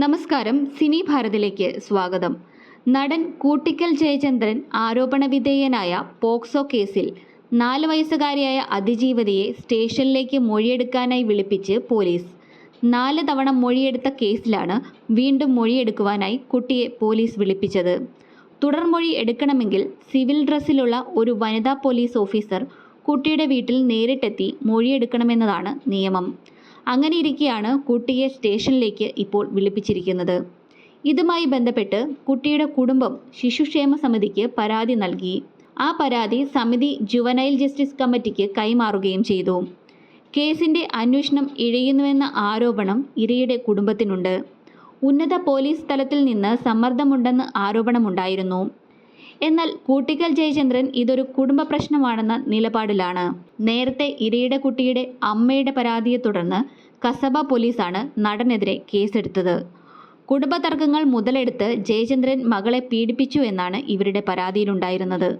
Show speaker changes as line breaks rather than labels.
നമസ്കാരം സിനി ഭാരതിലേക്ക് സ്വാഗതം. നടൻ കൂട്ടിക്കൽ ജയചന്ദ്രൻ ആരോപണ വിധേയനായ പോക്സോ കേസിൽ നാല് വയസ്സുകാരിയായ അതിജീവതയെ സ്റ്റേഷനിലേക്ക് മൊഴിയെടുക്കാനായി വിളിപ്പിച്ച് പോലീസ്. നാല് തവണ മൊഴിയെടുത്ത കേസിലാണ് വീണ്ടും മൊഴിയെടുക്കുവാനായി കുട്ടിയെ പോലീസ് വിളിപ്പിച്ചത്. തുടർമൊഴി എടുക്കണമെങ്കിൽ സിവിൽ ഡ്രസ്സിലുള്ള ഒരു വനിതാ പോലീസ് ഓഫീസർ കുട്ടിയുടെ വീട്ടിൽ നേരിട്ടെത്തി മൊഴിയെടുക്കണമെന്നതാണ് നിയമം. അങ്ങനെ ഇരിക്കെയാണ് കുട്ടിയെ സ്റ്റേഷനിലേക്ക് ഇപ്പോൾ വിളിപ്പിച്ചിരിക്കുന്നത്. ഇതുമായി ബന്ധപ്പെട്ട് കുട്ടിയുടെ കുടുംബം ശിശുക്ഷേമ സമിതിക്ക് പരാതി നൽകി. ആ പരാതി സമിതി ജുവനൈൽ ജസ്റ്റിസ് കമ്മിറ്റിക്ക് കൈമാറുകയും ചെയ്തു. കേസിന്റെ അന്വേഷണം ഇഴയുന്നുവെന്ന ആരോപണം ഇരയുടെ കുടുംബത്തിനുണ്ട്. ഉന്നത പോലീസ് തലത്തിൽ നിന്ന് സമ്മർദ്ദമുണ്ടെന്ന് ആരോപണമുണ്ടായിരുന്നു. എന്നാൽ കൂട്ടിക്കൽ ജയചന്ദ്രൻ ഇതൊരു കുടുംബ പ്രശ്നമാണെന്ന നിലപാടിലാണ്. നേരത്തെ ഇരയുടെ കുട്ടിയുടെ അമ്മയുടെ പരാതിയെ തുടർന്ന് കസബ പോലീസാണ് നടനെതിരെ കേസെടുത്തത്. കുടുംബ തർക്കങ്ങൾ മുതലെടുത്ത് ജയചന്ദ്രൻ മകളെ പീഡിപ്പിച്ചു എന്നാണ് ഇവരുടെ പരാതിയിലുണ്ടായിരുന്നത്.